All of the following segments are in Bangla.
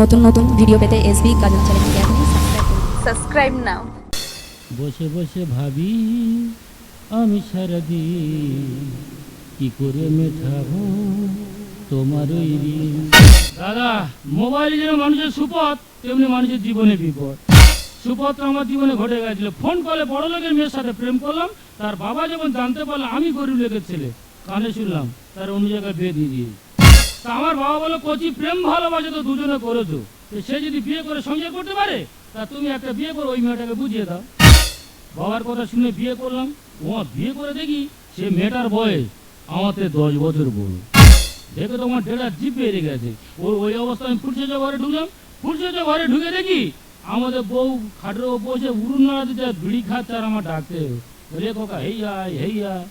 নতুন নতুন ভিডিও পেতে এসবি গাজন চ্যানেলকে আপনি সাবস্ক্রাইব করুন। সাবস্ক্রাইব নাও বসে বসে ভাবি আমি সারাদিন কি করে মেটাবো তোমার ওই দাদা মোবাইল যেন মানুষের সুপথ তেমনি মানুষের জীবনে বিপদ। সুপথ আমার জীবনে ঘটে গেছিল। ফোন কলে বড় লোকের মেয়ের সাথে প্রেম করলাম তার বাবা যখন জানতে পারল আমি গরিব লোকের ছেলে। কানে শুনলাম তার অন্য জায়গায় বিয়ে দিয়ে দিয়ে তা আমার বাবা বলো, কচি প্রেম ভালোবাসে তো দুজনে করেছ। সে যদি বিয়ে করে সংসার করতে পারে, তা তুমি একটা বিয়ে করে, ওই মেয়েটাকে বুঝিয়ে দাও। বাবার কথা শুনে বিয়ে করলাম। ও বিয়ে করে দেখি সে মেয়েটার বয়স আমাদের দশ বছর বড়। দেখে তোমার ডেটা জিপ বেড়ে গেছে। ওর ওই অবস্থায় আমি ফুলসেজা ঘরে ঢুকলাম। ফুলসেজা ঘরে ঢুকে দেখি আমাদের বউ খাটের বসে উড়ুন নাড়াতে যায় বিড়ি খাচ্ছে আর আমার ডাকতে। বলে কোকা হেই আয় হেই আয়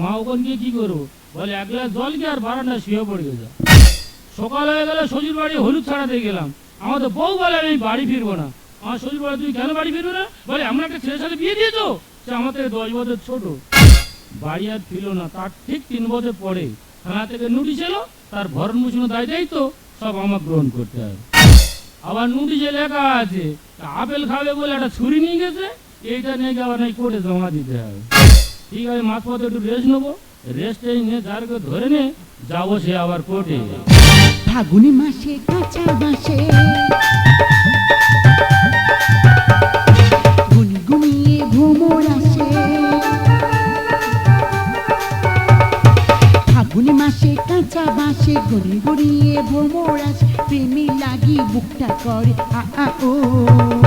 মা ওখান গিয়ে কি করব? বলে, এক গ্লাস আর শুয়ে পড়ে গেছে। সকাল হয়ে গেলে বাড়ি হলুদ ছাড়াতে গেলাম। আমাদের বউ বলে, আমি বাড়ি ফিরবো না। আমার তুই বাড়ি না? বলে আমরা একটা সে আমার থেকে দশ ছোট। বাড়ি আর না, তার ঠিক তিন পরে। থেকে এলো, তার ভরণ পোষণের দায় সব আমার গ্রহণ করতে হবে আবার নোটিশে লেখা আছে, আপেল খাবে বলে একটা ছুরি নিয়ে গেছে, এইটা নিয়ে গিয়ে আবার নাকি কোর্টে জমা দিতে হবে ঠিক আছে মাঝ পথে একটু রেস্ট নেব। রেস্ট নিয়ে যারকে ধরে নে, যাব সে আবার কোর্টে ফাগুনি মাসে, কাঁচা বাসে গুনগুনিয়ে ভ্রমর আসে। ফাগুনি মাসে, কাঁচা বাসে গুনগুনিয়ে ভ্রমর আসে। প্রেমে লাগি বুকটা করে আ, ও।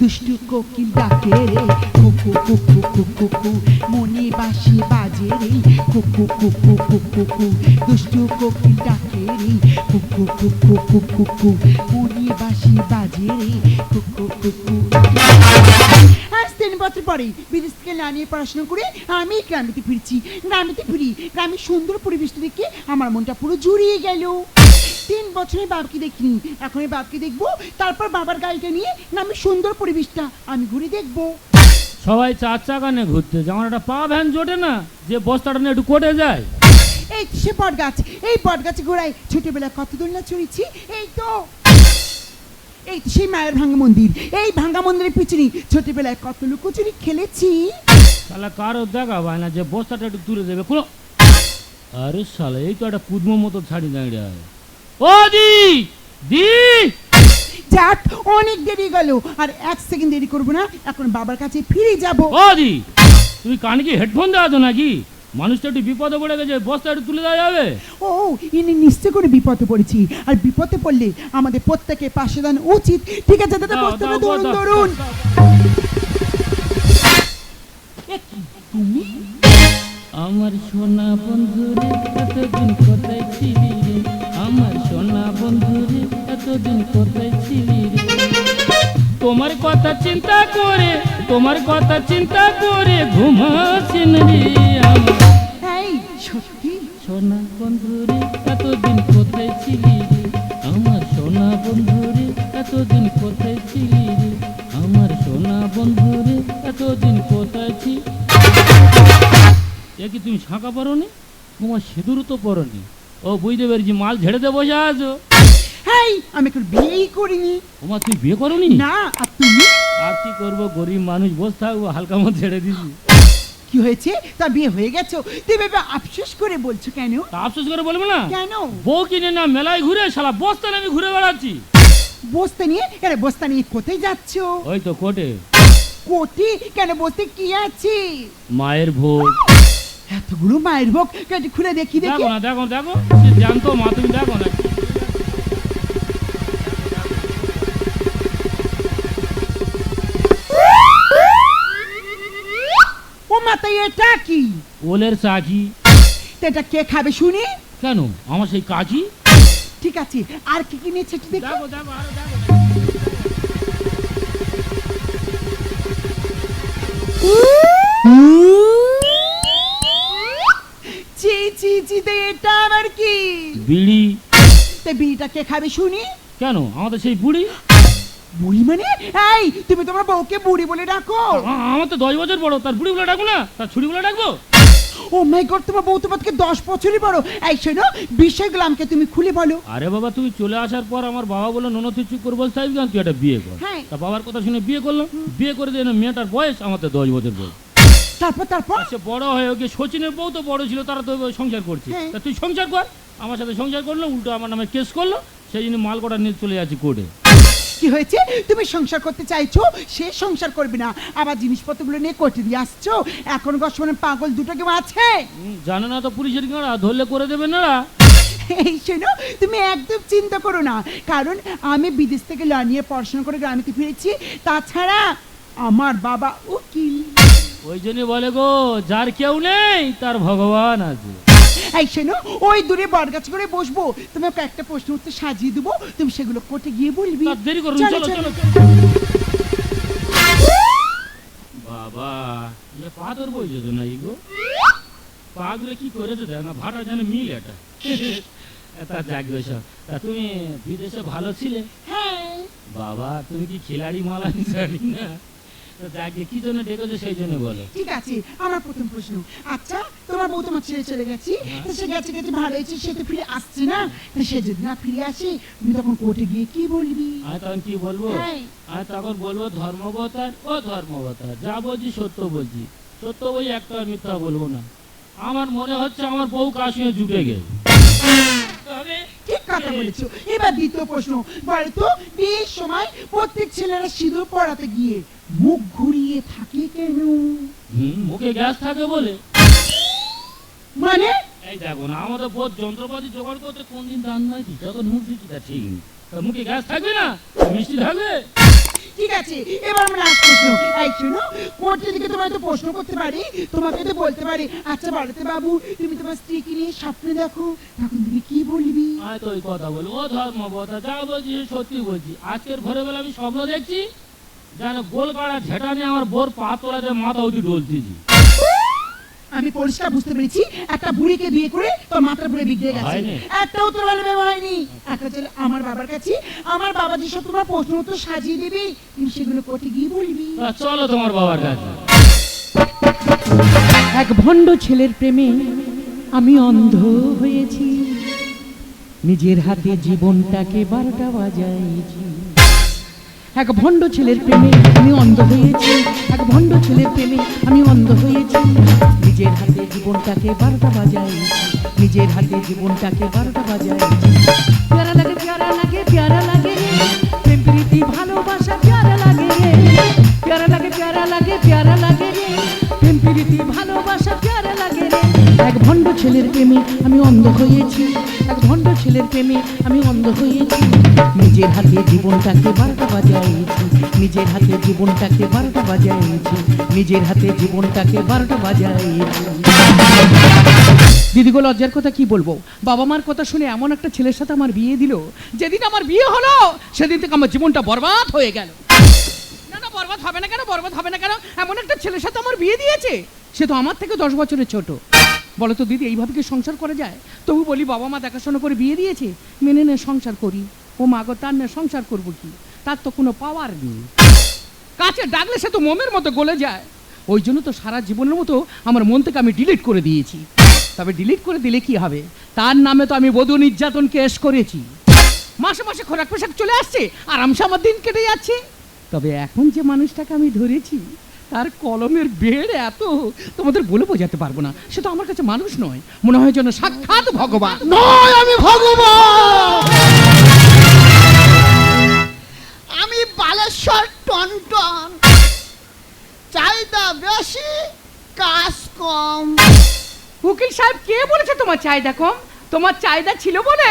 দুষ্টু কোকিল ডাকে রে কুকু কুকু কুকু। কু মনে বাসি বাজে রে। কুকু কুকু কুকু কু দুষ্টু কোকিল ডাকে রে? কুকু কুকু কুকু কু মনে বাসি বাজে রে। কুকু কুকু। তিন বছর পরে বিদেশ থেকে না নিয়ে পড়াশোনা করে আমি গ্রামেতে ফিরছি। গ্রামেতে ফিরি। গ্রামের সুন্দর পরিবেশটা দেখে আমার মনটা পুরো জুড়িয়ে গেল। তিন বছরে বাপকে দেখিনি। এখন এই বাপকে দেখব তারপর বাবার গাড়িটা নিয়ে আমি সুন্দর পরিবেশটা। আমি ঘুরে দেখব। সবাই চার চাকা নিয়ে ঘুরতে আমার একটা পা ভ্যান জোটে না যে বস্তাটা নিয়ে একটু কোটে যায়। এই সে বট গাছ এই বট গাছে ঘোড়ায় ছোটবেলায় কত দোলনা চড়েছি এই তো। এই সেই মায়ের ভাঙ্গা মন্দির। এই ভাঙ্গা মন্দিরের পিছনে ছোটবেলায় কত লুকোচুরি খেলেছি। তাহলে কারও দেখা পায় না যে বস্তাটা একটু তুলে দেবে কোনো আরে শালা এই তো একটা পুদম মতো ছাড়ি দাঁড়িয়ে ও দি দি যাক অনেক দেরি গেল। আর এক সেকেন্ড দেরি করব না এখন বাবার কাছে ফিরে যাব। ও দি তুমি কানে কি হেডফোন দেওয়া তো নাকি? মানুষটা একটু বিপদে পড়ে গেছে বস্তা একটু তুলে দেওয়া যাবে? ও ইনি নিশ্চয় করে বিপদে পড়েছি। আর বিপদে পড়লে আমাদের প্রত্যেকে পাশে দান উচিত। ঠিক আছে দাদা বস্তাটা ধরুন ধরুন। তুমি? আমার সোনা বন্ধুরে এতদিন কোথায় ছিলি? বন্ধুরে এতদিন কোথায় ছিলি তোমার কথা চিন্তা করে তোমার কথা চিন্তা করে ঘুমাচ্ছেন রে এই সত্যি? সোনা বন্ধুরে এতদিন কোথায় ছিলি রে? আমার সোনা বন্ধুরে এতদিন কোথায় ছিলি রে? আমার সোনা বন্ধুরে এতদিন কোথায় ছিলি এ কি তুমি শাঁকা পরো নি তোমার সিঁদুরও তো পরো নি ও বুঝতে পেরেছি মাল ঝেড়ে দিয়ে বসে আছো। আমি এখন বিয়েই করিনি। তুমি বিয়ে করো নি আর তুমি? আর কি করব গরিব মানুষ বসে থাকব হালকা মতো ছেড়ে দিছি। কি হয়েছে? তা বিয়ে হয়ে গেছো? তুমি এবার আফসোস করে বলছো কেন? তা আফসোস করে বলবে না? কেন? বউ কিনে না মেলায় ঘুরে শালা বস্তা নিয়ে আমি ঘুরে বেড়াচ্ছি। বস্তা নিয়ে? বস্তা নিয়ে কোথায় যাচ্ছো? ওই তো কোটে কোটি কেন বসতে কি আছে? মায়ের ভোগ। এতগুলো মায়ের ভোগ? খুলে দেখি দেখি। দেখো না দেখো দেখো। সে জানতো মা তুমি দেখো না। এটা কি? ওলের চাকি তা এটা কে খাবে শুনি? কেন? আমার সেই কাকি ঠিক আছে আর কি কি নিয়েছে একটু দেখো। চি চি চি তো এটা আবার কি? বিড়ি। তা বিড়িটা কে খাবে শুনি? কেন? আমাদের সেই বুড়ি? বুড়ি মানে? এই তুমি তোমার বউকে বুড়ি বলে ডাকো। আ- আমার তো দশ বছর বড় তার বুড়ি বলে ডাকবো না? তার ছুরি বলে ডাকবো? ও মাই গড তোমার বউ তোমার থেকে দশ বছরই বড়। এই শোনো তুমি খুলে বলো। আরে বাবা চলে আসার পর আমার বাবা বলল তুই চুপ করে বল সাহেব তুই একটা বিয়ে কর? হ্যাঁ। তা বাবার কথা শুনে বিয়ে করলাম বিয়ে করে দিয়ে মেয়েটার বয়স আমার তো দশ বছর বয়স তারপর তারপর? আর সে বড় হয়ে গিয়ে সচিনের বউ তো বড় ছিল তারা তো সংসার করছে। হ্যাঁ। তা তুই সংসার কর। আমার সাথে সংসার করল উল্টো আমার নামে কেস করল সেই জন্য মাল কটা নিয়ে চলে যাচ্ছি কোর্টে। কি হয়েছে? তুমি সংসার করতে চাইছো সে সংসার করবে না। আবার জিনিসপত্রগুলো নিয়ে কোর্টে দিয়ে আসছো। এখন গসমানে পাগল দুটো কেউ আছে? জানে না তো পুলিশের গাঁড়া ধরলে করে দেবে না এই শোনো তুমি একদম চিন্তা করো না। কারণ আমি বিদেশ থেকে ল নিয়ে পড়াশোনা করে গ্রামেতে ফিরেছি। তাছাড়া আমার বাবা উকিল। ওই জন্য বলে গো যার কেউ নেই তার ভগবান আছে। এই শোনো ওই দূরে বটগাছ করে বসবো। তোমাকে একটা প্রশ্ন উত্তর সাজিয়ে দেবো তুমি সেগুলো কোর্টে গিয়ে বলবি। তার দেরি করুন চলো, চলো বাবা। এ পাথর বইছে তো নাই গো? পাগলে কি করেছে দেখ না ভাড়া যেন মিল এটা। তা যাক সব। তা তুমি বিদেশে ভালো ছিলে? হ্যাঁ। বাবা তুমি কি খিলাড়ি মালা জানি না? তা কি জন্য ডেকেছো সেই জন্য বলো। ঠিক আছে আমার প্রথম প্রশ্ন। আচ্ছা তোমার বউ তোমার ছেড়ে চলে গেছি? তো সে গেছে গেছে ভালো হয়েছে সে তো ফিরে আসছে না। তো সে যদি না ফিরে আসে তুমি তখন কোর্টে গিয়ে কি বলবি? আমি তখন কি বলব? হ্যাঁ। তখন বলব ধর্মবতার ও ধর্মবতার যা বলছি সত্য বলছি। সত্য বই একটা মিথ্যা বলব না। আমার মনে হচ্ছে আমার বউ কার সঙ্গে জুটে গেছে ঠিক কথা বলেছ। এবার দ্বিতীয় প্রশ্ন। বলো তো বিয়ের সময় প্রত্যেক ছেলেরা সিঁদুর পড়াতে গিয়ে মুখ ঘুরিয়ে থাকে কেন? মুখে গ্যাস থাকে বলে। মানে? এই দেখো না আমাদের বোধ যন্ত্রপাতি জোগাড় করতে কোন দিন দান যখন মুখ ঠিক। মুখে গ্যাস থাকবে না? মিষ্টি থাকবে? ঠিক আছে এবার আমরা লাস্ট প্রশ্ন এই শোনো কোর্টে দিকে তোমায় তো প্রশ্ন করতে পারি তোমাকে তো বলতে পারি আচ্ছা বাড়িতে বাবু তুমি তোমার স্ত্রীকে নিয়ে স্বপ্নে দেখো তখন তুমি কি বলবি? আমি তো ওই কথা বলি ও ধর্মবতা যা বলছি সত্যি বলছি আজকের ভোরবেলা আমি স্বপ্ন দেখছি। যেন গোল কাড়া ঝেঁটা নিয়ে আমার বোর পা তোলাতে মাথা উঠি ডলতেছি আমি পরিষ্কার বুঝতে পেরেছি একটা বুড়িকে বিয়ে করে তোর মাথার উপরে বিগড়ে গেছে। হয়নি। একটা উত্তর ভালো ভেবে হয়নি। একটা ছেলে আমার বাবার কাছে আমার বাবা যেসব তোমার প্রশ্ন উত্তর সাজিয়ে দেবে তুমি সেগুলো কোর্টে গিয়ে বলবি। তা চলো তোমার বাবার কাছে। এক ভণ্ড ছেলের প্রেমে আমি অন্ধ হয়েছি। নিজের হাতে জীবনটাকে বারোটা বাজাইছি। এক ভণ্ড ছেলের প্রেমে আমি অন্ধ হয়েছি। এক ভণ্ড ছেলের প্রেমে আমি অন্ধ হয়েছি। নিজের হাতে জীবনটাকে বারোটা বাজাই নিজের হাতে জীবনটাকে বারোটা বাজাই প্যারা লাগে প্যারা লাগে প্যারা লাগে। প্রেম, প্রীতি, ভালোবাসা প্যারা লাগে প্যারা লাগে প্যারা লাগে প্যারা লাগে প্রেম, প্রীতি, ভালোবাসা প্যারা লাগে এক ভণ্ড ছেলের প্রেমে আমি অন্ধ হয়েছি। এক ভণ্ড ছেলের প্রেমে আমি অন্ধ হয়েছি। নিজের হাতে জীবনটাকে বারোটা বাজাইছি। নিজের হাতে জীবনটাকে বারোটা বাজাইছি। নিজের হাতে জীবনটাকে বারোটা বাজাইছি। দিদিগো, লজ্জার কথা কি বলব? বাবা মার কথা শুনে এমন একটা ছেলের সাথে আমার বিয়ে দিল, যেদিন আমার বিয়ে হলো, সেদিন থেকে আমার জীবনটা বরবাদ হয়ে গেল। না না, বরবাদ হবে না কেন? বরবাদ হবে না কেন? এমন একটা ছেলের সাথে আমার বিয়ে দিয়েছে। সে তো আমার থেকে দশ বছরের ছোট। বলো তো দিদি, এইভাবে কি সংসার করা যায়? তবু বলি, বাবা মা দেখাশোনা করে বিয়ে দিয়েছে, মেনে নে সংসার করি। ও মা গো, তার না সংসার করব কি? তার তো কোনো পাওয়ার নেই। কাছে ডাকলে সে তো মোমের মতো গলে যায়। ওই জন্য তো সারা জীবনের মতো আমার মন থেকে আমি ডিলিট করে দিয়েছি। তবে ডিলিট করে দিলে কি হবে? তার নামে তো আমি বধূ নির্যাতন কেস করেছি। মাসে মাসে খোরাক পোশাক চলে আসছে আরামসে আমার দিন কেটে যাচ্ছে। তবে এখন যে মানুষটাকে আমি ধরেছি তার কলমের বেড় এত তোমাদের বলে বোঝাতে পারব না। সে তো আমার কাছে মানুষ নয়। মনে হয় যেন সাক্ষাৎ ভগবান। নয় আমি ভগবান! আমি বালেশ্বর টনটন। চাহিদা বেশি কাজ কম। উকিল সাহেব কে বলেছে তোমার চাহিদা কম? তোমার চাহিদা ছিল বলে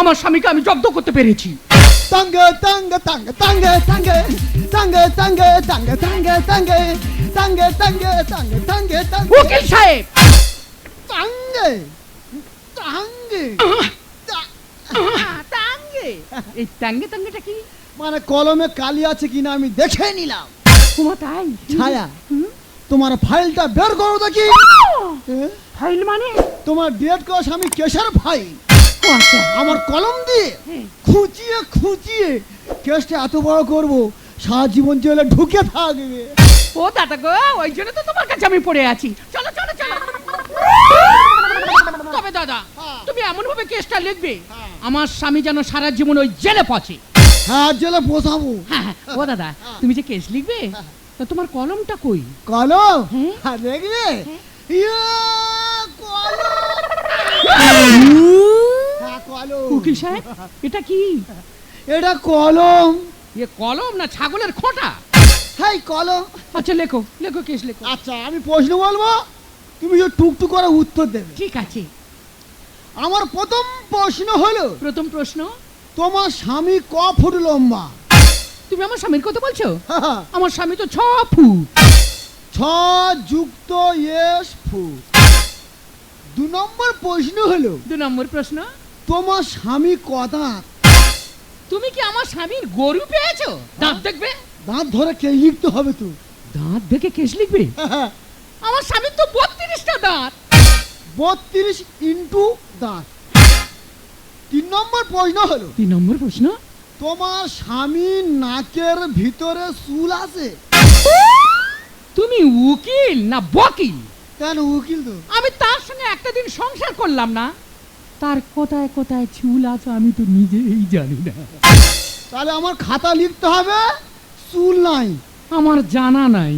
আমার স্বামীকে আমি জব্দ করতে পেরেছি। তাঙ্গে তাঙ্গে তাঙ্গে তাঙ্গে তাঙ্গে তাঙ্গে তাঙ্গে তাঙ্গে তাঙ্গে তাঙ্গে তাঙ্গে তাঙ্গে তাঙ্গে তাঙ্গে তাঙ্গে উকিল সাহেব! তাঙ্গে তাঙ্গে টাঙ্গে! এই টাঙ্গে টাঙ্গেটা কি? মানে কলমে কালি আছে কিনা আমি দেখে নিলাম। তোমার তাই? ছায়া তোমার ফাইলটা বের করো দেখি। এ? ফাইল মানে? তোমার ডেট কস আমি কেশার ফাইল। আমার কলম দিয়ে। খুঁচিয়ে খুঁচিয়ে কেসটা এত বড় করব সারা জীবন জেলে ঢুকে থাকবে। ও দাদা গো ওই জন্য তো তোমার কাছে আমি পড়ে আছি। চলো চলো চলো। তবে দাদা হ্যাঁ। তুমি এমন ভাবে কেসটা লিখবে হ্যাঁ। আমার স্বামী যেন সারা জীবন ওই জেলে পচে। হ্যাঁ জেলে বসাবো হ্যাঁ, হ্যাঁ, ও দাদা তুমি যে কেস লিখবে তা তোমার কলমটা কই? কলো। হ্যাঁ দেখবে ইয়ে, কলম। কলম। উকিল সাহেব এটা কি? এটা কলম। এ কলম না ছাগলের খোঁটা? হাই কলম। আচ্ছা লেখো লেখো কেস লেখো। আচ্ছা আমি প্রশ্ন বলব? তুমি যে টুকটুক করে উত্তর দেবে। ঠিক আছে। আমার প্রথম প্রশ্ন হলো প্রথম প্রশ্ন? তোমার স্বামী ক ফুট লম্বা? তুমি আমার স্বামীর কথা বলছো? আমার স্বামী তো ছ ফুট। ছ যুক্ত এস ফুট। দু নম্বর প্রশ্ন হলো দু নম্বর প্রশ্ন? তোমার স্বামী কথা তুমি কি আমার স্বামীর গরু পেয়েছ? দাঁত দেখবে? দাঁত ধরে কে লিখতে হবে তো? দাঁত দেখে কেস লিখবে? আমার স্বামীর তো বত্রিশটা দাঁত। বত্রিশ ইন্টু দাঁত। তিন নম্বর প্রশ্ন হলো তিন নম্বর প্রশ্ন? তোমার স্বামীর নাকের ভিতরে চুল আছে? তুমি উকিল না বকিল? কেন উকিল তো? আমি তার সঙ্গে একটা দিন সংসার করলাম না। তার কোথায় কোথায় চুল আছে আমি তো নিজেই জানি না। তাহলে আমার খাতা লিখতে হবে চুল নাই। আমার জানা নাই।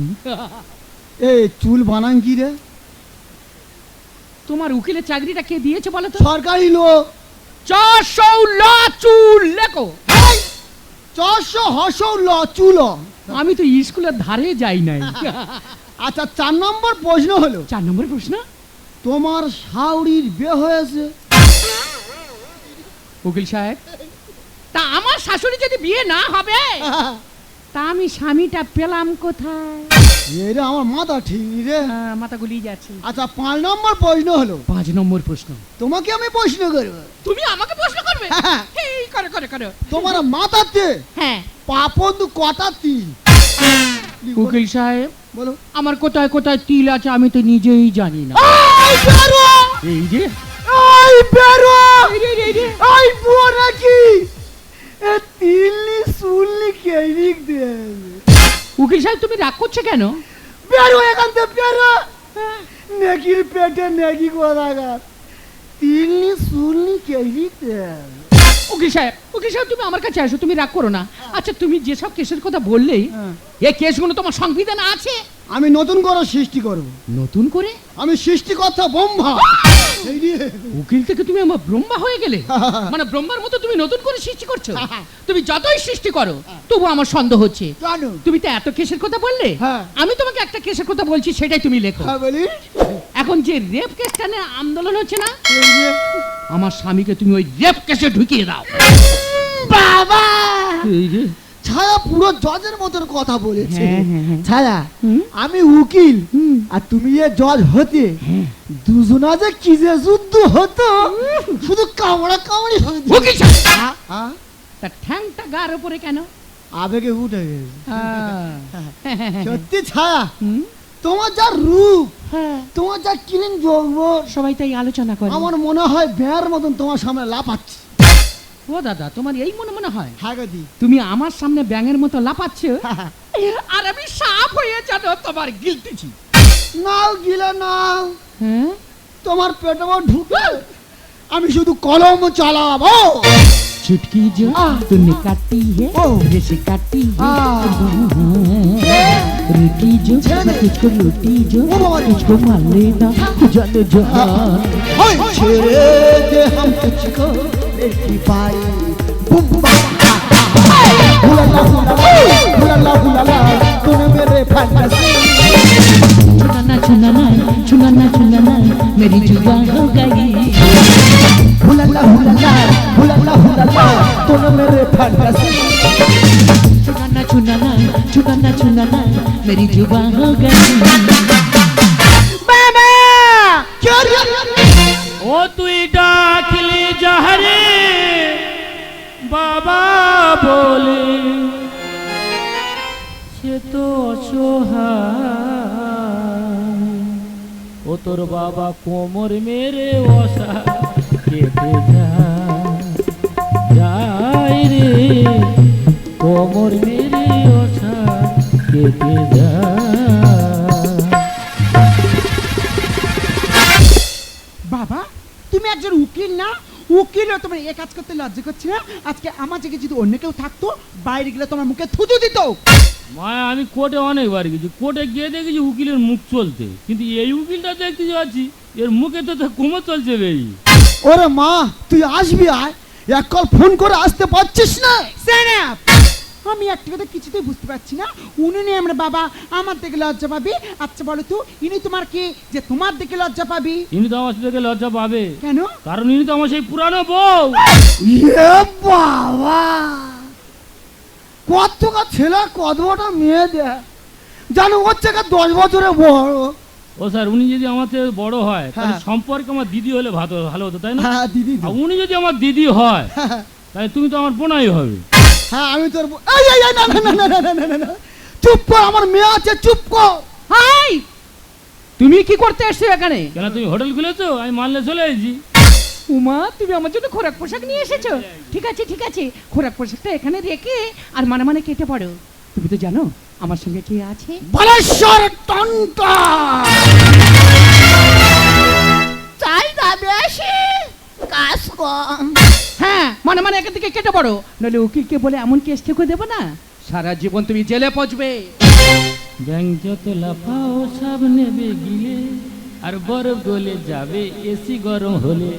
এই চুল বানান কি রে? তোমার উকিলের চাকরিটা কে দিয়েছে বলো তো? সরকারি লোক। চারশো ল চুল লেখো। চারশো হসৌ ল চুল। আমি তো স্কুলের ধারে যাই নাই। আচ্ছা চার নম্বর প্রশ্ন হলো চার নম্বর প্রশ্ন? তোমার শাউরির বে হয়েছে? উকিল সাহেব তা আমার শাশুড়ি যদি বিয়ে না হবে তা আমি স্বামীটা পেলাম কোথায়? এরে আমার মাথা ঠিক নেই রে। আহ, মাথা গুলিয়ে যাচ্ছে। আচ্ছা পাঁচ নম্বর প্রশ্ন হলো পাঁচ নম্বর প্রশ্ন। তোমাকে আমি প্রশ্ন করব। তুমি আমাকে প্রশ্ন করবে? হ্যাঁ। এই করে করে করে। তোমার মাথাতে হ্যাঁ। পাপন্দু কটা তিল? উকিল সাহেব বলো। আমার কোথায় কোথায় তিল আছে আমি তো নিজেই জানি না। এই যে এই বেরো এই বুয়া নাকি এ তিলনি সুলনি কে দে উকিল সাহেব তুমি রাগ করছ কেন বেরো এখান থেকে বেরো নেকির পেটে নেকি কোথাকার তিলনি সুলনি কে লিখ দে উকিল সাহেব উকিল সাহেব তুমি আমার কাছে আসো তুমি রাগ করো না। আচ্ছা তুমি যেসব কেসের কথা বললেই হ্যাঁ। এই কেসগুলো তোমার সংবিধান আছে? আমি নতুন করে সৃষ্টি করব। নতুন করে? আমি সৃষ্টি সৃষ্টিকর্তা ব্রহ্মা। উকিল থেকে তুমি আমার ব্রহ্মা হয়ে গেলে? মানে ব্রহ্মার মতো তুমি নতুন করে সৃষ্টি করছ? তুমি যতই সৃষ্টি করো তবু আমার সন্দেহ হচ্ছে। তুমি তো এত কেসের কথা বললে? হ্যাঁ। আমি তোমাকে একটা কেসের কথা বলছি সেটাই তুমি লেখো। হ্যাঁ এখন যে রেপ কেসটা নিয়ে আন্দোলন হচ্ছে না। আমার স্বামীকে তুমি ওই রেপ কেসে ঢুকিয়ে দাও। বাবা! এই ছায়া পুরো জজের মতন কথা বলেছে। হ্যাঁ, হ্যাঁ, হ্যাঁ। ছায়া আমি উকিল। আর তুমি এ জজ হতে। দুজনা যে কি যে যুদ্ধ হতো শুধু কামড়া কামড়ি হতো। উকিল তা ঠ্যাংটা গার উপরে কেন? আবেগে উঠে গেছে। সত্যি ছায়া? তোমার যা রূপ হ্যাঁ। তোমার যা কিরিং যৌব সবাই তাই আলোচনা করে। আমার মনে হয় বেয়ার মতন তোমার সামনে লাফাচ্ছি। ও দাদা তোমার এই মনে মনে হয়? হ্যাঁ তুমি আমার সামনে ব্যাঙের মতো লাফাচ্ছ? হ্যাঁ, হ্যাঁ। আর আমি সাপ হয়ে যেন তোমার গিলতেছি নাও গিলে নাও। হ্যাঁ? তোমার পেটে ঢুকে আমি শুধু কলম চালাবো। ছুটকি যা তুমি কাটি হে ও। রেসে কাটি হে। रिकी जो तुझको लुटी जो तुझको मान लेना जान जहान छेड़े दे हम तुझको बेटी पाई बुम बा बुलाला बुलाला बुलाला तूने मेरे फैंटेसी चुनाना चुनाना चुनाना चुनाना मेरी जुबान हो गई बुलाला बुलाला बुलाला बुलाला तूने मेरे फैंटेसी छुनाना छुनाना छुनाना छुनाना मेरी जुबान हो गई বাবা কে রে ও তুই ডাকলি যাহারে বাবা বলে সে তো অসহায় ও তোর বাবা কোমর মেরে অসা কেটে যায় যায় রে কোমর মেরে অসা কেটে যায় বাবা একজন উকিল না? উকিলও তোমার এ কাজ করতে লজ্জা করছে না? আজকে আমার জায়গায় যদি অন্য কেউ থাকতো বাইরে গেলে তোমার মুখে থুতু দিত। মায়া আমি কোর্টে অনেকবার গেছি। কোর্টে গিয়ে দেখেছি উকিলের মুখ চলতে কিন্তু এই উকিলটা দেখতে যাচ্ছি এর মুখে তো তো কুমো চলছে বেই। ওরে মা তুই আসবি আয়। এক কল ফোন করে আসতে পারছিস না? up! আমি একটা কথা কিছুতেই বুঝতে পারছি না। উনি নেই আমরা বাবা আমার দিকে লজ্জা পাবি। আচ্ছা বলো তো ইনি তোমার কি? যে তোমার দিকে লজ্জা পাবি। ইনি তো আমার থেকে লজ্জা পাবে। কেন? কারণ ইনি তো আমার সেই পুরানো বউ। বাবা! কত ছেলে কত বড় মেয়ে দে জানো ওর থেকে দশ বছরে বড়। ও স্যার উনি যদি আমার থেকে বড় হয় তাহলে হ্যাঁ। সম্পর্কে আমার দিদি হলে ভালো ভালো হতো তাই না? হ্যাঁ দিদি উনি যদি আমার দিদি হয়। তাহলে তুমি তো আমার বোনাই হবে। হ্যাঁ আমি তোর চুপ কর আমার মেয়ে আছে চুপ কর। হাই! তুমি কি করতে এসছো এখানে? কেন তুমি হোটেল খুলেছো? আমি মানলে চলে এসেছি। উমা তুমি আমার জন্য খোরাক পোশাক নিয়ে এসেছ। ঠিক আছে ঠিক আছে। খোরাক পোশাকটা এখানে রেখে আর মানে মানে কেটে পড়ো। তুমি তো জানো আমার সঙ্গে কে আছে? বালেশ্বর টন্টা চাই না বেশি কাজ কম। হ্যাঁ মানে মানে এখান থেকে কেটে পড়ো। নইলে উকিলকে বলে এমন কেস থেকে দেবো না। সারা জীবন তুমি জেলে পচবে। ব্যাং যত লাফাও সব নেবে গিলে আর বরফ গলে যাবে এসি গরম হলে।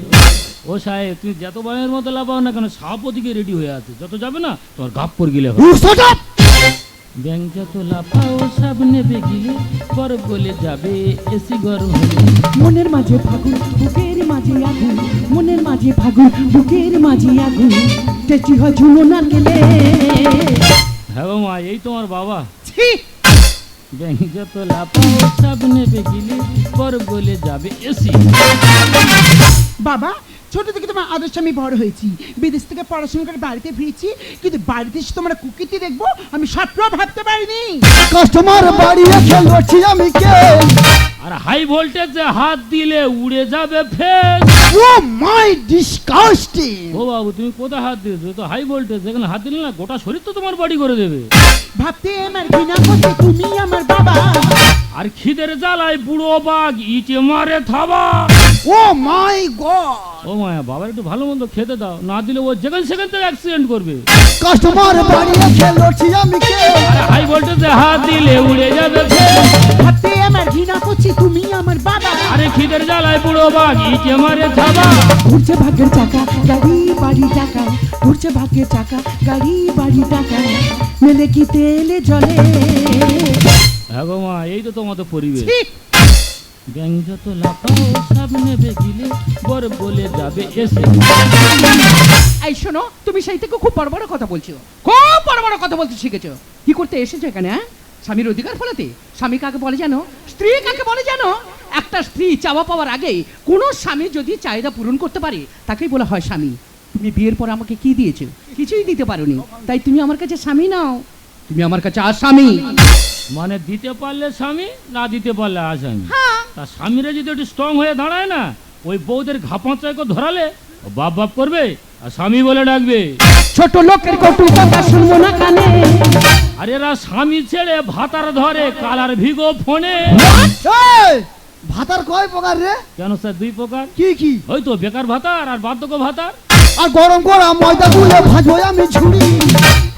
ও সাহেব তুমি যত বয়ের মতো লাফাও না কেন সাপ ওদিকে রেডি হয়ে আছে। যত যাবে না তোমার গাপ্পর গিলে হবে। Shut up! লাফাও সব নেবে গিলে বরফ গলে যাবে এসি গরম মনের মাঝে ফাগুন বুকের মাঝে আগুন মনের মাঝে ফাগুন বুকের মাঝে আগুন। টেচি হয় ঝুলো না গেলে হ্যাঁ মা এই তোমার বাবা। ছি! ব্যাংক যত লাফাও সব নেবে গিলে বরফ গলে যাবে এসি। বাবা ছোট থেকে তোমার আদর্শ আমি বড় হয়েছি। বিদেশ থেকে পড়াশোনা করে বাড়িতে ফিরেছি কিন্তু বাড়িতে এসে তোমার কুকিতে দেখব আমি স্বপ্ন ভাবতে পারিনি। কাস্টমার বাড়ি এসে লড়ছি আমি কে? আর হাই ভোল্টেজে হাত দিলে উড়ে যাবে ফের। ও মাই ডিসকাস্টিং! ও বাবু তুমি কোথায় হাত দিয়েছ? তো হাই ভোল্টেজ এখানে হাত দিলে না গোটা শরীর তো তোমার বাড়ি করে দেবে। ভাবতে আমার ঘৃণা করতে তুমি আমার বাবা। আর খিদের জ্বালায় বুড়ো বাঘ ইটে মারে থাবা। ও মাই গড। ও মায়া বাবার একটু ভালো মন্দ খেতে দাও না দিলে ও যেখানে সেখান থেকে অ্যাক্সিডেন্ট করবে। কাস্টমার বাড়ি এসে লড়ছি আমি কে? হাই ভোল্টেজে হাত দিলে উড়ে যাবে ভাবতে আমার ঘৃণা করছি তুমি আমার বাবা। আরে খিদের জ্বালায় বুড়ো বাঘ ইটে মারে থাবা ঘুরছে ভাগ্যের চাকা গাড়ি বাড়ি টাকা ঘুরছে ভাগ্যের চাকা গাড়ি বাড়ি টাকা মেলে কি তেলে জলে? হ্যাঁ মা এই তো তোমাদের পরিবেশ! ব্যাং যত লাফাও সব নেবে গিলে বরফ বলে যাবে এসে। এই শোনো, তুমি সেই থেকে খুব বড় বড় কথা বলছো। খুব বড় বড় কথা বলতে শিখেছো। কি করতে এসেছ এখানে হ্যাঁ? স্বামীর অধিকার ফলাতে? স্বামী কাকে বলে জানো? স্ত্রী কাকে বলে জানো? একটা স্ত্রী চাওয়া পাওয়ার আগে কোনো স্বামী যদি চাহিদা পূরণ করতে পারে, তাকেই বলা হয় স্বামী। তুমি বিয়ের পর আমাকে কি দিয়েছ? কিছুই দিতে পারোনি। তাই তুমি আমার কাছে স্বামী নাও। তুমি আমার কাছে আসামি। মানে দিতে পারলে স্বামী না দিতে পারলে আসামি। হ্যাঁ। তা স্বামীরা যদি একটু স্ট্রং হয়ে দাঁড়ায় না ওই বউদের ঘাপাচাইকে ধরালে ও বাপ বাপ করবে আর স্বামী বলে ডাকবে। ছোট লোকের কটু কথা শুনব না কানে। আর এরা স্বামী ছেড়ে ভাতার ধরে কালার ভিগো ফোনে। ভাতার কয় প্রকার রে? কেন স্যার দুই প্রকার? কি কি? ওই তো বেকার ভাতার আর বার্ধক্য ভাতার। আর গরম করা ময়দা গুলে ভাজবো আমি ঝুড়ি।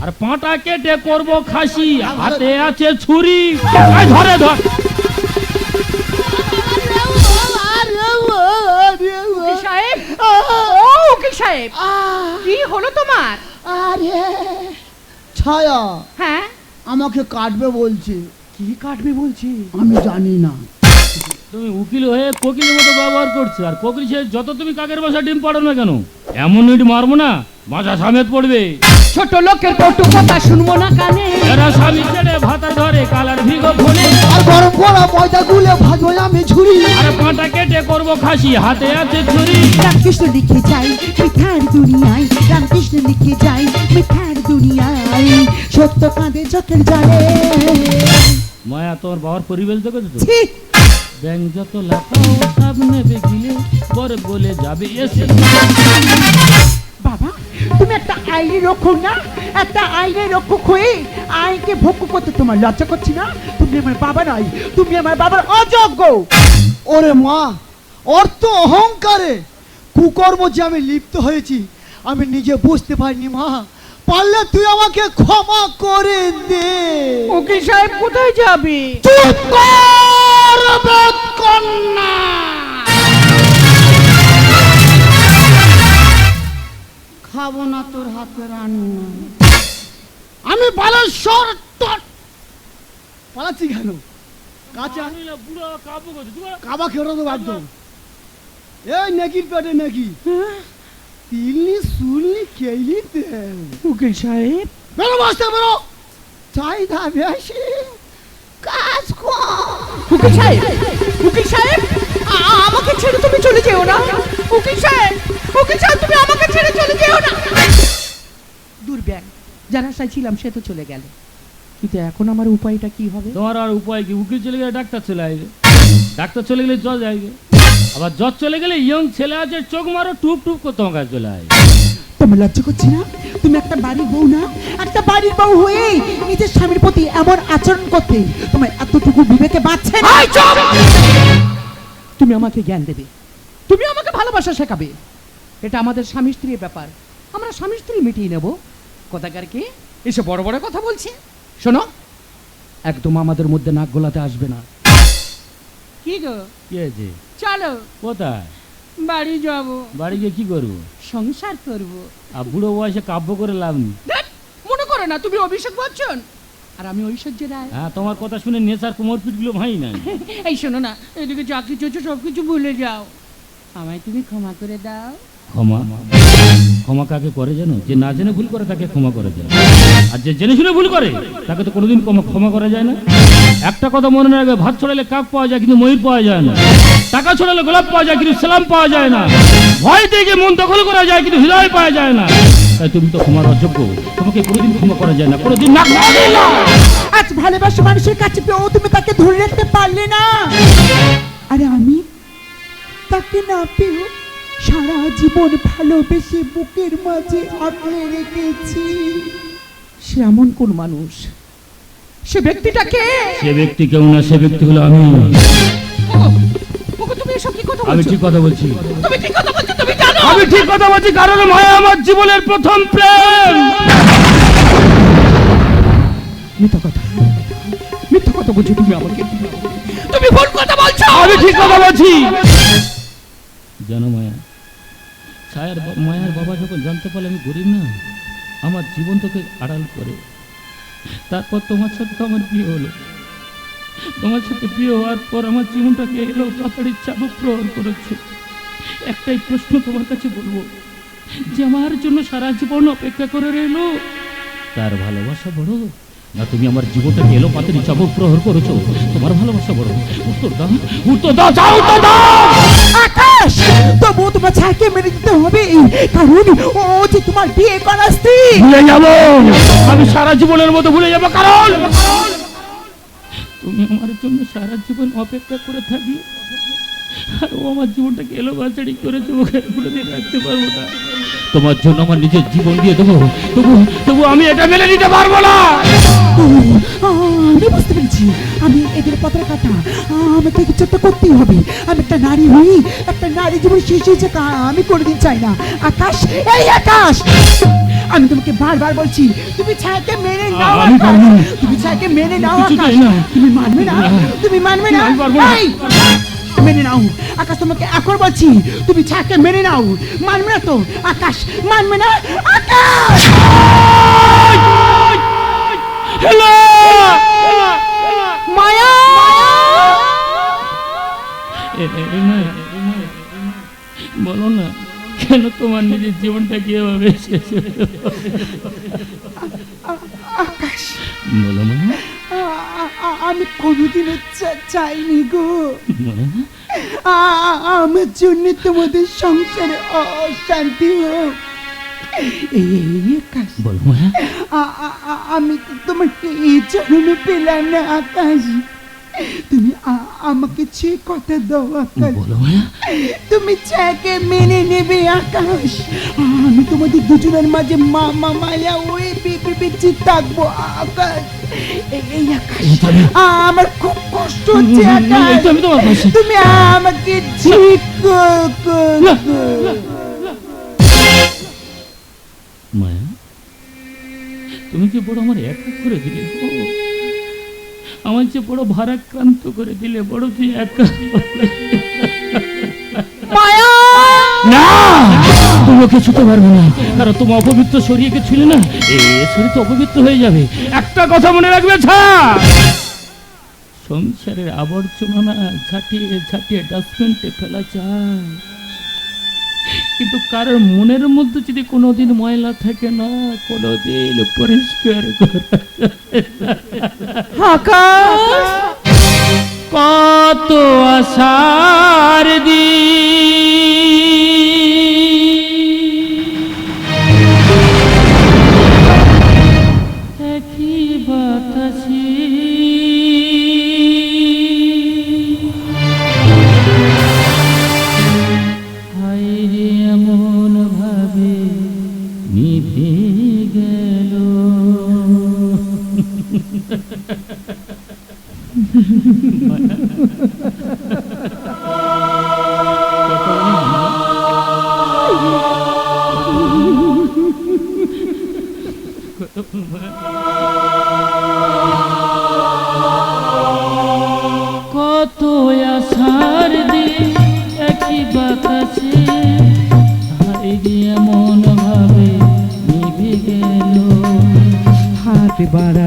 আর পাঁটা কেটে করব খাসি হাতে আছে ছুরি। ধরে ধর। সাহেব ও উকিল সাহেব কি হলো তোমার? আরে ছায়া হ্যাঁ? আমাকে কাটবে বলছে। কি কাটবে বলছি? আমি জানি না। তুমি উকিল হয়ে কোকিলের মতো ব্যবহার করছ। আর কোকিল সে যত তুমি কাকের বাসা ডিম পাড়ো না কেন? এমন ইট মারবো না মাথা সামেত পড়বে। ছোট লোকের কটু কথা শুনব না কানে। এরা স্বামী ছেড়ে ভাতার ধরে কালার ভিগো ফোনে। আর গরম করা ময়দা গুলে ভাজবো আমি ঝুড়ি। আর পাঁটা কেটে করব খাসি হাতে আছে ছুরি। রামকৃষ্ণ লিখে যাই মিঠার দুনিয়ায়। রামকৃষ্ণ লিখে যাই মিঠার দুনিয়ায়। সত্য কাঁদে চোখের জলে। মায়া তোর বাবার পরিবেশ দেখেছ তো! ব্যাং যত লাফাও সব নেবে গিলে বরফ বলে যাবে এসে বাবা তুমি একটা আইনের রক্ষক না? একটা আইনের রক্ষক হয়ে আইনকে ভোগ করতে তোমার লজ্জা করছি না? তুমি আমার বাবা নয় তুমি আমার বাবার অযোগ্য। ওরে মা অর্থ অহংকারে। কুকর্ম যে আমি লিপ্ত হয়েছি আমি নিজে বুঝতে পারিনি মা। পারলে তুই আমাকে ক্ষমা করে দে। উকিল সাহেব কোথায় যাবি? চুপ কর! বেদ কন্যা। খাব না তোর হাতে রান্না। আমি বালেশ্বর টট পালাচ্ছি কেন? কাঁচা। আমি না বুড়ো কাবু খেয়ে তো বাধ্য। এই নেকির পেটে নাকি। তিলনি সুলনি কেলি দেন উকিল সাহেব। বেরো মাস্টার বেরো। চাহিদা বেশি উকিল সাহেব উকিল সাহেব আমাকে ছেড়ে তুমি চলে যেও না। উকিল সাহেব উকিল সাহেব, তুমি আমাকে ছেড়ে চলে যেও না। দুর্ব্যাগ যার সে তো চলে গেল। কিন্তু এখন আমার উপায়টা কি হবে? তোমার আর উপায় কি? উকিল চলে গেলে ডাক্তার চলে আসবে। ডাক্তার চলে গেলে জ্বর যাইবে আবার জ্বর চলে গেলে ইয়ং ছেলে আছে, চোখ মারো, টুপ টুপ করে তোমার কাছে চলে আসবে। তোমার লজ্জা করছি না? তুমি একটা বাড়ির বউ না? একটা বাড়ির বউ হয়ে নিজের স্বামীর প্রতি এমন আচরণ করতে তোমার এতটুকু বিবেকে বাঁচছে না? তুমি আমাকে জ্ঞান দেবে। তুমি আমাকে ভালোবাসা শেখাবে। এটা আমাদের স্বামী স্ত্রীর ব্যাপার। আমরা স্বামী স্ত্রী মিটিয়ে নেব। কথাকারকে এসে বড় বড় কথা বলছে। শোনো একদম আমাদের মধ্যে নাক গোলাতে আসবে না। কি গো? কি চলো। কোথায়? বাড়ি যাব। বাড়ি গিয়ে কি করব? সংসার করব। আর বুড়ো বয়সে কাব্য করে লাভ নেই। মনে করো না তুমি অভিষেক বচ্চন? আর আমি ঐশ্বর্য রায়। হ্যাঁ তোমার কথা শুনে নেশার কোমর পিঠগুলো ভাই না। এই শোনো না এদিকে যা কিছু হচ্ছে সব কিছু ভুলে যাও। আমায় তুমি ক্ষমা করে দাও। ক্ষমা? ক্ষমা কাকে করে জানো? যে না জেনে ভুল করে তাকে ক্ষমা করে যায় আর যে জেনে শুনে ভুল করে তাকে তো কোনোদিন ক্ষমা ক্ষমা করা যায় না। একটা কথা মনে রাখবে, ভাত ছড়ালে কাক পাওয়া যায় কিন্তু ময়ূর পাওয়া যায় না। টাকা ছড়ালে গোলাপ পাওয়া যায় কিন্তু সালাম পাওয়া যায় না। ভয় থেকে মন দখল করা যায় কিন্তু হৃদয় পাওয়া যায় না। তাই তুমি তো ক্ষমার অযোগ্য। তোমাকে কোনোদিন ক্ষমা করা যায় না, কোনোদিন না। আজ ভালোবাসা মানুষের কাছে পেয়েও তুমি তাকে ধরে রাখতে পারলে না। আরে আমি তাকে না পেয়েও সারা জীবন ভালোবেসে বুকের মাঝে আঁকড়ে রেখেছি। সে এমন কোন মানুষ? সে ব্যক্তিটা কে সে ব্যক্তি কেউ না সে ব্যক্তি হলো আমি। তুমি এসব কি কথা আমি ঠিক কথা বলছি। তুমি ঠিক কথা বলছো তুমি জানো? আমি ঠিক কথা বলছি কারণ মায়া আমার জীবনের প্রথম প্রেম। মিথ্যা কথা। মিথ্যা কথা বলছো তুমি আমাকে। তুমি ভুল কথা বলছো! আমি ঠিক কথা বলছি। জানো মায়া ছায়ার মায়ার বাবা যখন জানতে পারলে আমি গরিব না আমার জীবন তোকে আড়াল করে। তারপর তোমার সাথে তো আমার বিয়ে হলো। তোমার সাথে বিয়ে হওয়ার পর আমার জীবনটাকে এলো তাড়াতাড়ি চাপক প্রহর করেছে। একটাই প্রশ্ন তোমার কাছে বলব যে আমার জন্য সারা জীবন অপেক্ষা করে রইল? তার ভালোবাসা বড়? না তুমি আমার জীবনটাকে এলো পাতারি চাপক প্রহর করেছ? তোমার ভালোবাসা বড়? উত্তর দাও উত্তর দাও যাও উত্তর দাও! আকাশ। তবুও তোমার ছায়াকে মেরে দিতে হবে, কারণ ও যে তোমার বিয়ে করা স্ত্রী। ভুলে যাব। আমি সারা জীবনের মতো ভুলে যাব, কারণ তুমি আমার জন্য সারা জীবন অপেক্ষা করে থাকি আর ও আমার জীবনটাকে এলো বাচাড়ি করেছে, ওকে দিয়ে রাখতে পারব না। তোমার জন্য আমার নিজের জীবন দিয়ে দেবো। তবু তবু আমি এটা মেনে নিতে পারব না। আমি বুঝতে পেরেছি। আমি এদের পত্র কাটা। আমাকে কিছু একটা করতেই হবে। আমি একটা নারী হই একটা নারী জীবন শেষ হয়েছে আমি কোনোদিন চাই না। আকাশ এই আকাশ! আমি তোমাকে বারবার বলছি তুমি ছায়াকে মেনে নাও। তুমি ছায়াকে মেনে নাও না। তুমি মানবে না। তুমি মানবে না? মেনে নাও। আকাশ তোমাকে এখন বলছি তুমি ছায়াকে মেনে নাও মানবে না তো? আকাশ মানবে না? আকাশ! হ্যালো মায়া! বলো না কেন তোমার নিজের জীবনটাকে এভাবে শেষ? আকাশ বলো না আ- আ- আ- আমি কোনোদিনও চাইনি গো। আমার জন্য তোমাদের সংসারে অশান্তি হোক আমি তোমার এই জন্মে পেলাম না আকাশ। তুমি আমাকে সে কথা দাও আকাশ। তুমি চাকে মেনে নেবে আকাশ। আমি তোমাদের দুজনের মাঝে মামা মায়া ওই বিচ্ছি থাকব আকাশ। এই আকাশ। আমার খুব কষ্ট হচ্ছে আকাশ। তুমি আমাকে ঠিক মায়া তুমি যে বড় আমার একা করে দিলে আমার যে বড় ভারাক্রান্ত করে দিলে বড় তুই একা মায়া! না! তুমি ছুতে পারবে না। কারণ তোমার অপবিত্র শরীরকে ছুলে না, এ শরীর তো অপবিত্র হয়ে যাবে। একটা কথা মনে রাখবে ছা সংসারের আবর্জনা না, ঝাঁটিয়ে ঝাঁটিয়ে ডাস্টবিনতে ফেলা যায়। কিন্তু কারোর মনের মধ্যে যদি কোনোদিন ময়লা থাকে না, কোনোদিন পরিষ্কার করা কত আশার দি হাত